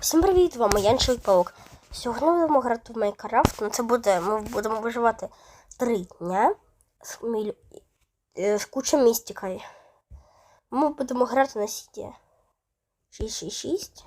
Всім привіт, вам я Чоловік Паук. Сьогодні будемо грати в Майнкрафт. Ну, це буде, ми будемо виживати три дня з, міль... е, з кучою містикою. Ми будемо грати на сіті 666.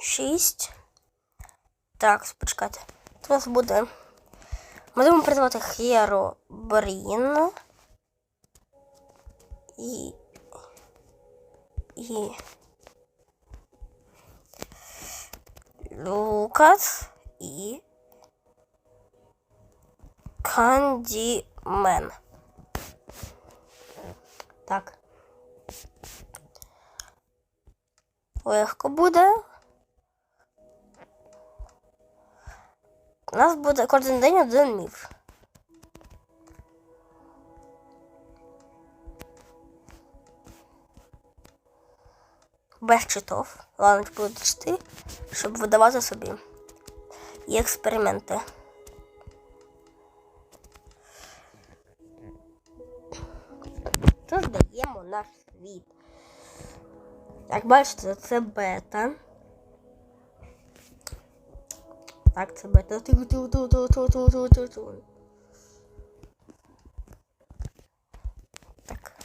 Шість. Так, почекайте. Це у нас буде. Ми будемо призивати Херобрін. І. І. Лукас і. Кандімен. Так. Легко буде. У нас буде кожен день один міф. Без читов. Ладно, будуть чити, щоб видавати собі. І експерименти. Создаємо наш світ. Як бачите, це бета. Tak, trzeba to tu, tu, tu, tu, tu, tu, tu, tu, tu. Tak.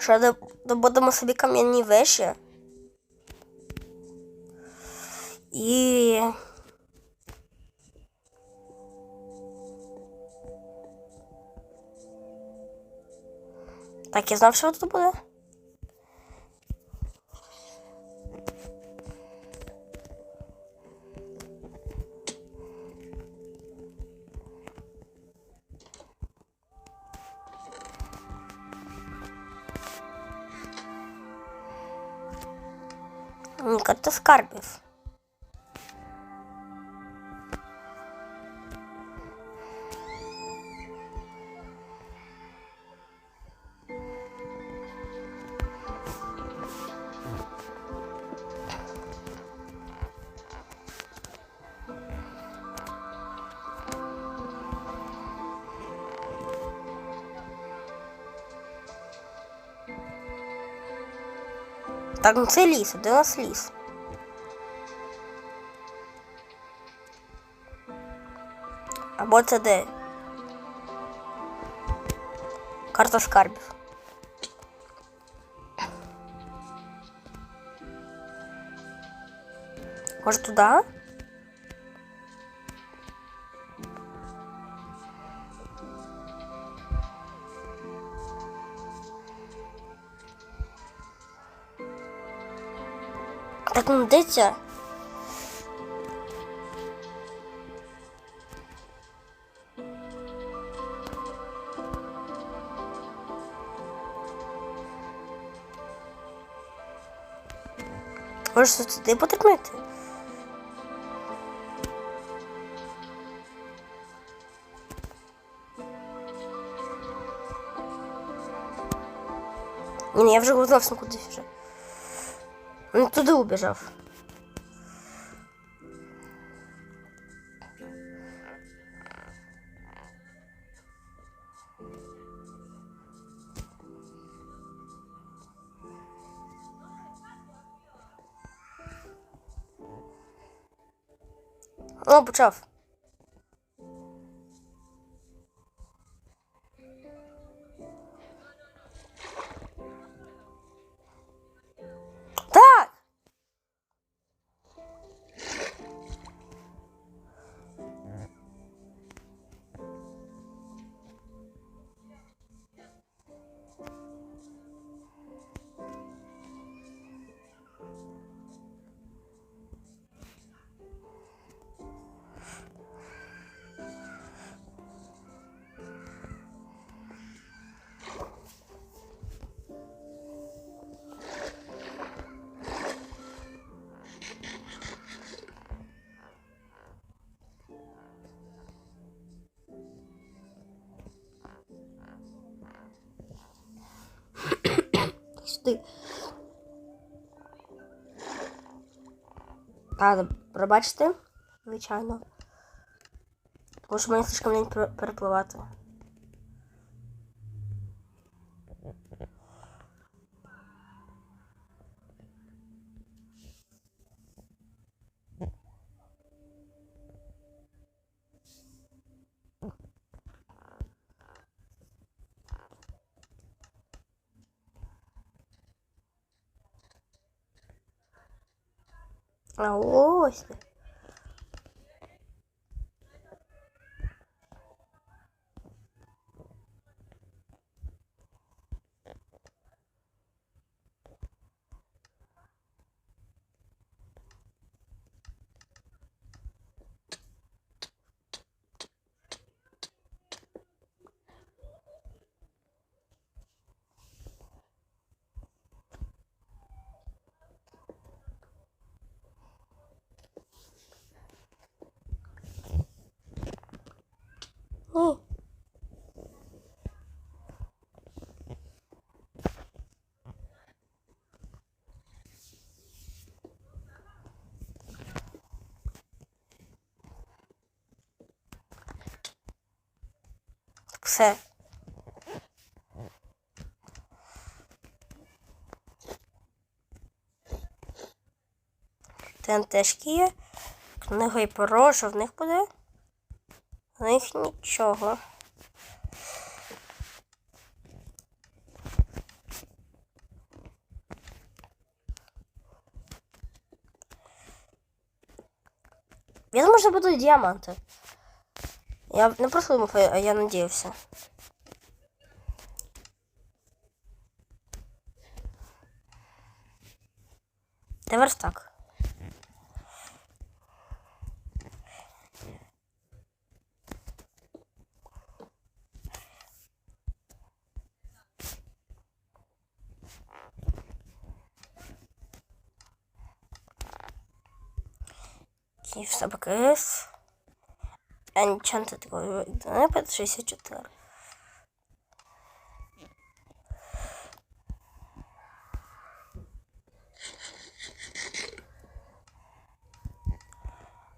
Że, no bo to sobie kamienni wesie. Я знав, що тут буде. Карта скарбів. Так, ну це ліс, де у нас ліс? Або це де? Карта скарбів. Може туди? Так, ну де ця? Може сюди? Ні, ні, я вже зовсім кудись вже. Він туда убежал. О, почав. Сюди. А, пробачте, звичайно. Тому що мені слишком лень пер- перепливати. А ось. О! Все. Там теж є. Книга і порожа в них буде. У них нічого. Я думаю, що будуть діаманти. Я на прошлому а я надеялся. Та верстак. Київ собака С. Enchanted Weapon 64.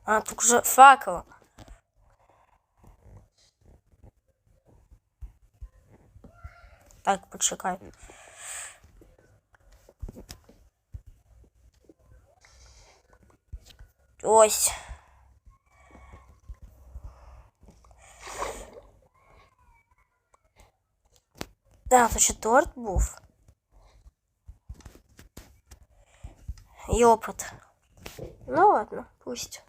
А, тут вже факел. Так, почекай. Ось. Да, то ще торт був. І опит. Ну ладно, пусть.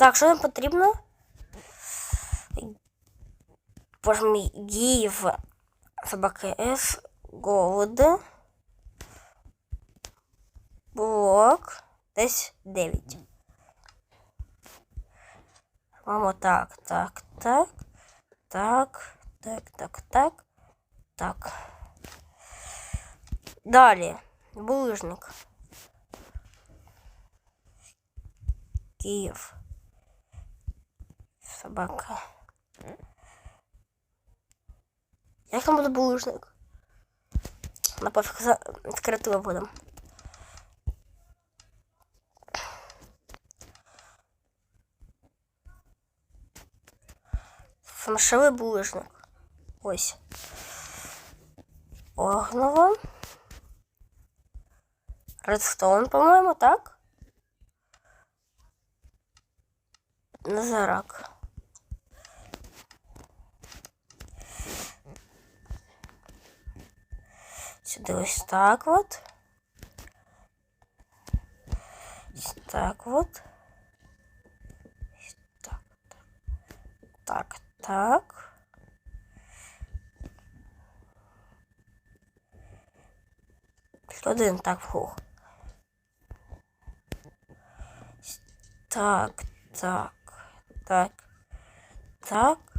Так, що нам потрібно? Боже мій, give собаки S gold блок десь 9. Мамо, так, так, так, так, так, так, так, так. Далі. Булыжник. Київ. Собака. Як там буде булыжник? На пофіг за відкритою будемо. Фальшивий булыжник. Ось. Огново. Редстоун, по-моєму, так? Назарак. Сюди ось так от. Ось так от. Ось так. Так, так. Один так фух. Так, так, так, так.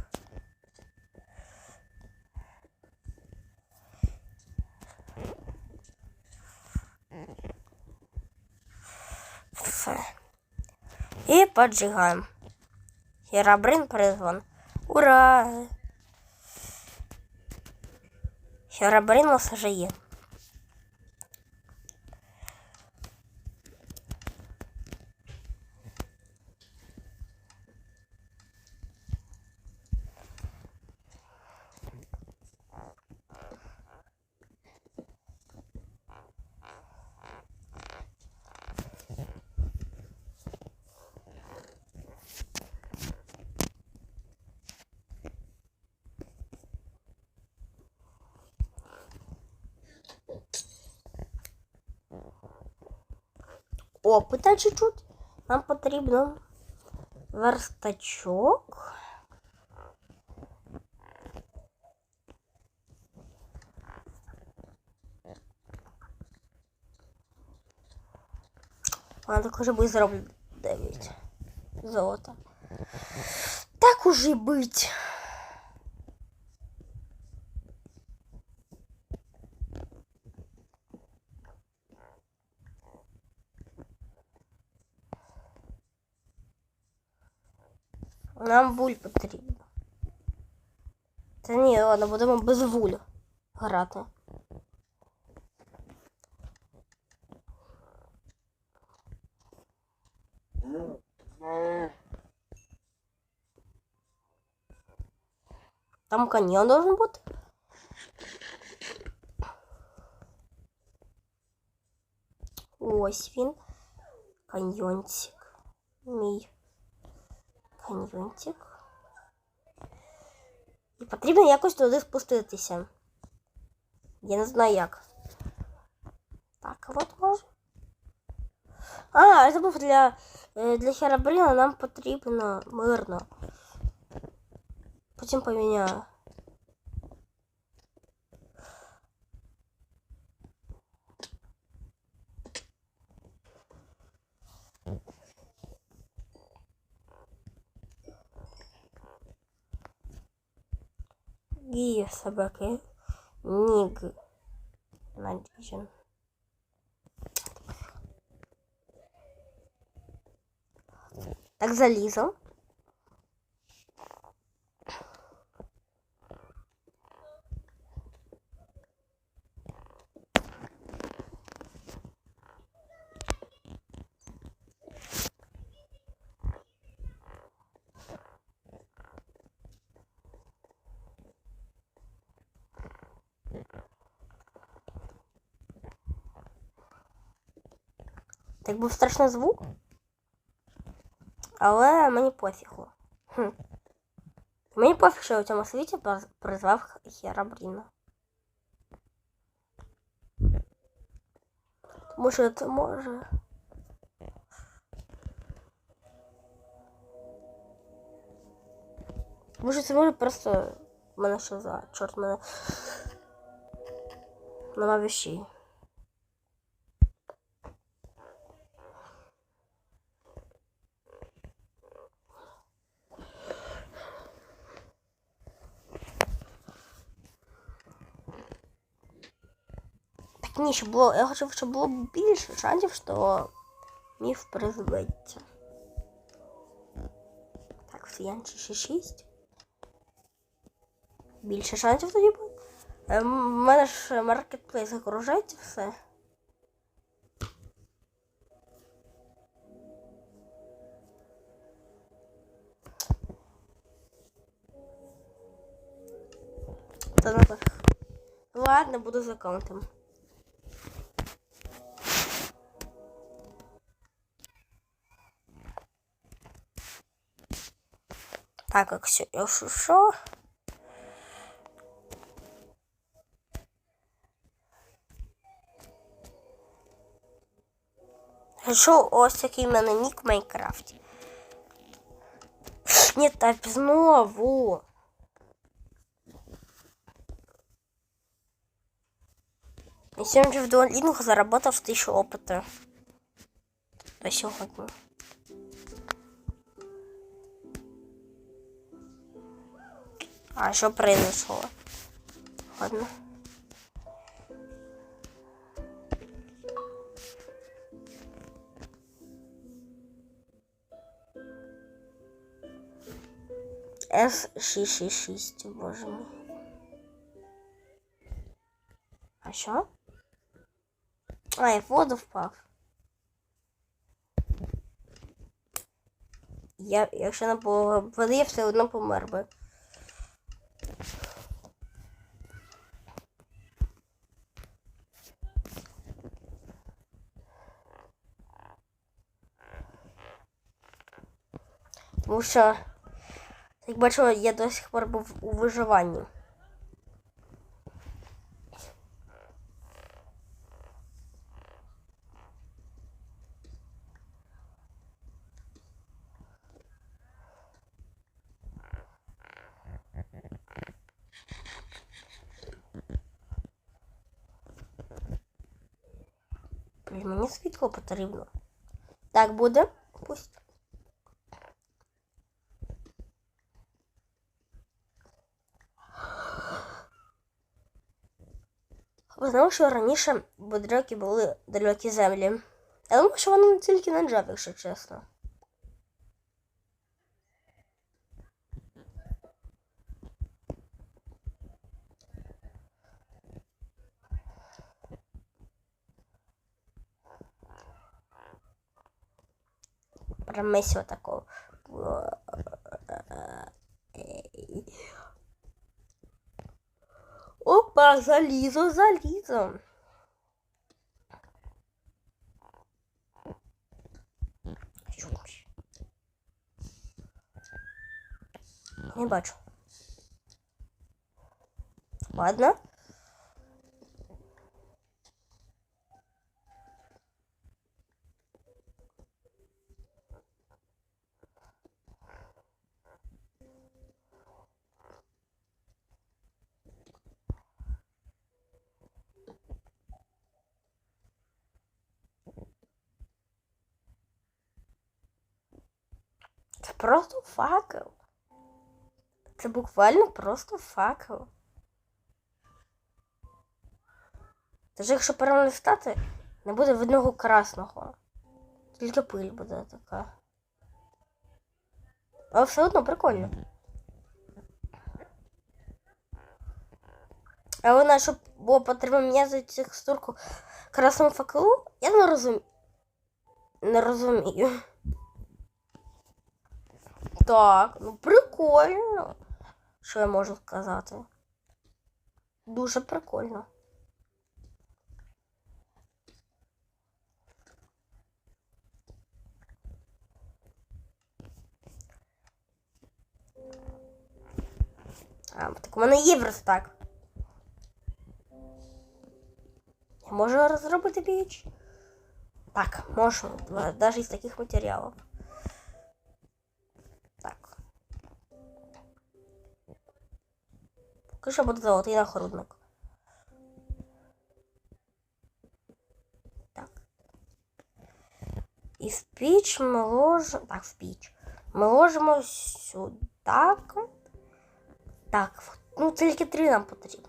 И поджигаем. Херабрин призван. Ура! Херабрин у нас уже є. Опита чуть-чуть. Нам потрібно верстачок. Вона так уже би зроблю 9 золота. Так уже й Нам вуль потрібно. Та ні, ладно, будемо без вуль грати. Там каньйон должен бути. Ось він. Каньйончик. Мій Каньйончик. І потрібно якось туди спуститися. Я не знаю як. Так, от може. А, я забув для, е, для Херабріна нам потрібно мирно. Потім поміняю. Гія собаки. Ніг. Надежен. Так залізо. Так був страшний звук. Але мені пофігу. Хм. Мені пофіг, що я у цьому світі приз- призвав Херабріна. Тому що це може. Тому що це може просто. У мене що за чорт мене. Нема вещей. Ні, щоб було. Я хочу, щоб було більше шансів, що міф призветься. Так, все Янчі ще 6. Більше шансів тоді буде. У мене ж маркетплейс загружається все. Та наверх. Ладно, буду з аккаунтом. Так, якщо якщо що. Що ось такий в мене нік в Майнкрафті. Ні, так знову. Я сьогодні в Duolingo заработав тисячу опиту. До сьогодні. А що произошло? Ладно. С666, боже мій. А що? А, я воду впав. Я, якщо було води, я все одно помер би. Тому що, як бачила, я до сих пор був у виживанні. Блін, Мені світло потрібно. Так буде? Пусть. Знали, що раніше бодроки були далекі землі. Я думаю, що вони тільки на Java, якщо чесно. Прям месиво такого. Опа, залізо, залізо. Не бачу. Ладно. Це просто факел. Це буквально просто факел. Тож якщо перелистати, не буде видного красного. Тільки пиль буде така. Але все одно прикольно. А вона, щоб було потрібно м'язати текстурку красному факелу, я не розумію. Не розумію. Так, ну прикольно. Що я можу сказати? Дуже прикольно. А, так у мене є верстак. Я можу розробити піч? Так, можу, навіть із таких матеріалів. Поки що буде золотий нагрудник. Так. І в піч ми ложимо. Так, в піч. Ми ложимо сюди. Так. Так, ну тільки три нам потрібно.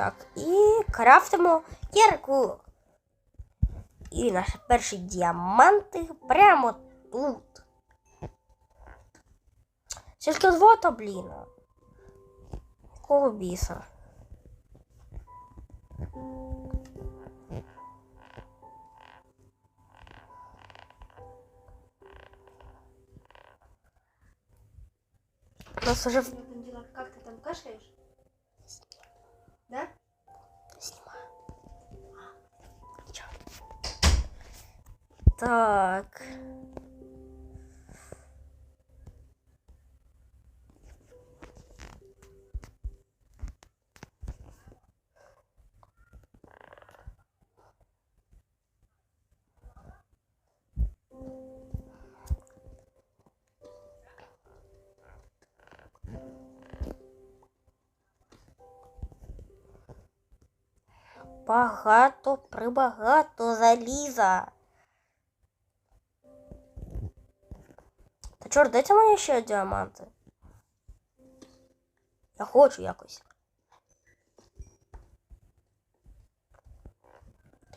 Так, і крафтимо кірку. І наші перші діаманти прямо тут. Тільки злото, блін. Кого біса? У нас уже Так. Багато прибагато заліза. Чорт, дайте мені ще діаманти. Я хочу якось.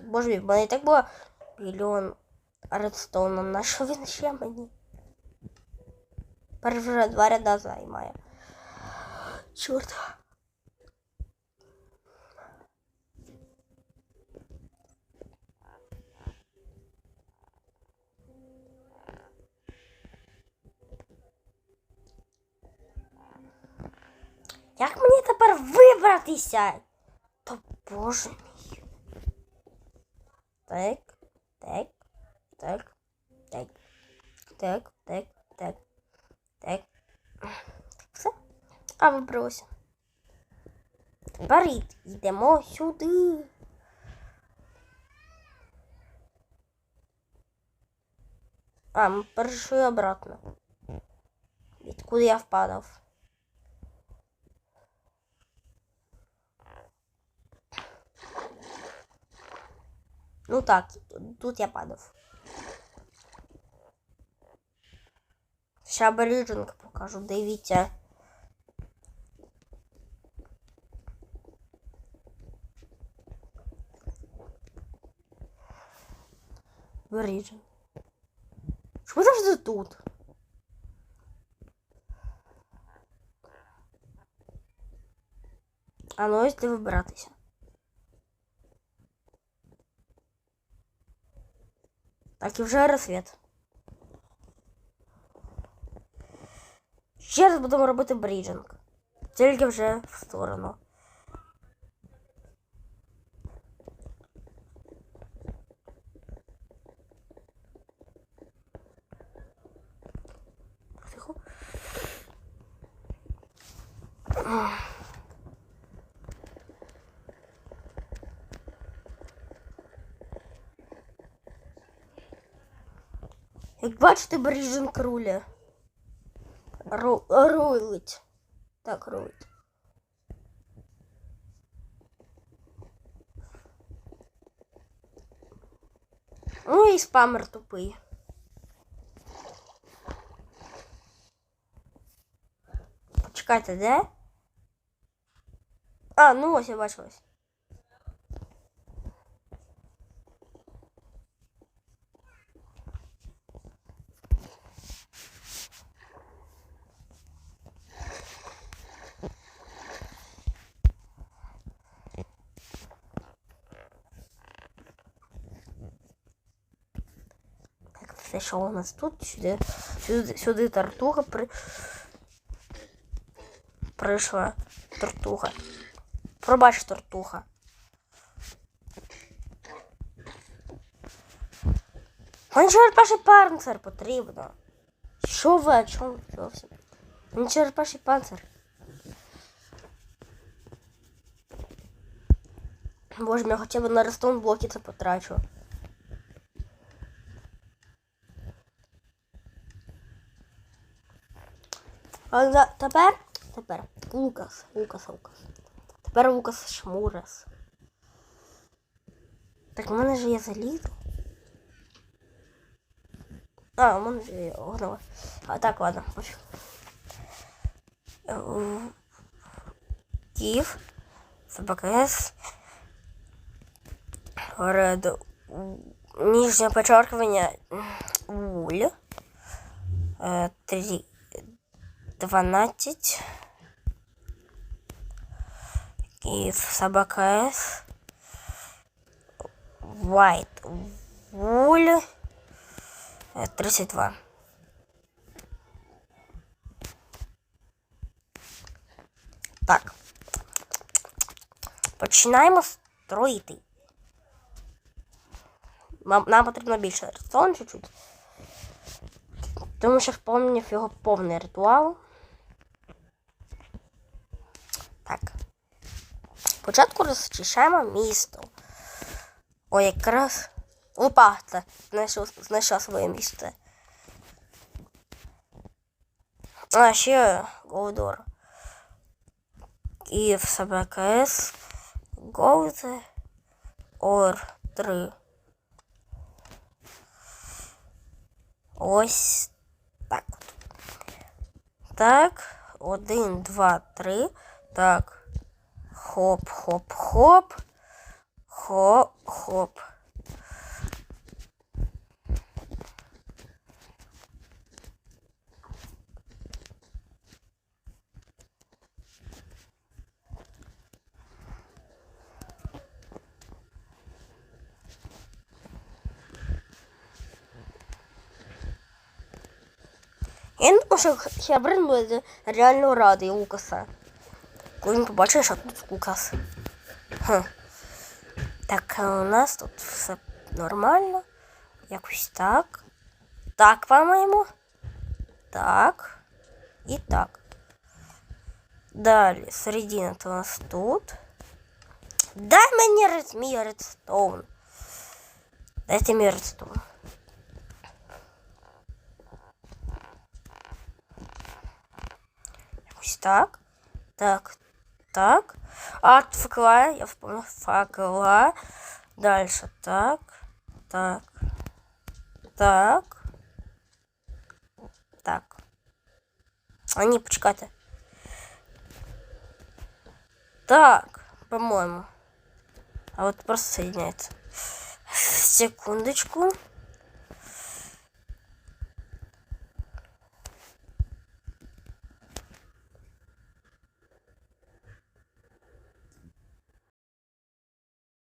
Боже мій, в мене і так було мільйон редстоуна. На що він ще мені? Вже два ряда займає. Чорт. Як мені тепер вибратися? Та боже мій. Так, так, так, так, так, так, так, так. Все. А вибралося. Тепер йдемо сюди. А, ми перейшли обратно. Відкуди я впадав. Ну так, тут я падав. Ще аборідженка покажу, дивіться. Аборіджен. Чому завжди тут? А ну ось де вибиратися. Так і вже розсвіт. Ще раз будемо робити бріджинг. Тільки вже в сторону. Тихо. Як бачите, бріджинг руля. Ру... Рулить. Так, рулить. Ну і спамер тупий. Почекайте, де? А, ну ось я бачу що у нас тут? Сюди, сюди, сюди тартуга при... прийшла. Тортуга. Пробач, тортуга. Мені черепаший панцир потрібно. Що ви, о чому зовсім? Мені черепаший панцир. Боже, я хоча б на рестон блоки це потрачу. А тепер, тепер Лукас, Лукас, Лукас. Тепер Лукас Шмурас. Так, у мене ж є залізо. А, у мене ж є огнева. А так, ладно. Е, Київ, СБКС, Ред, нижнє подчеркивание, Уль, е, три, 12. І собака С. White Wool. е, 32. Так. Починаємо строїти. Нам, нам потрібно більше редстоун чуть-чуть. Тому що вспомнив його повний ритуал. Так. Спочатку розчищаємо місто. Ой, якраз. Опа, це знайшов, знайшов своє місце. А, ще Голдор. Київ собака С. Голд. ор 3. Ось так. Так. Один, два, три. Так. Хоп, хоп, хоп. Хоп, хоп. Я думаю, що Хеабрин буде реально радий Лукаса. Коли він побачить, що тут Лукас. Хм. Так, а у нас тут все нормально. Якось так. Так, по-моєму. Так. І так. Далі, середина то у нас тут. Дай мені ред- мій редстоун. Дайте мій редстоун. Якось так. Так. так. А, факела, я вспомнил. Факела. Дальше. Так. Так. Так. Так. А не. Так, по-моему. А вот просто соединяется. Секундочку.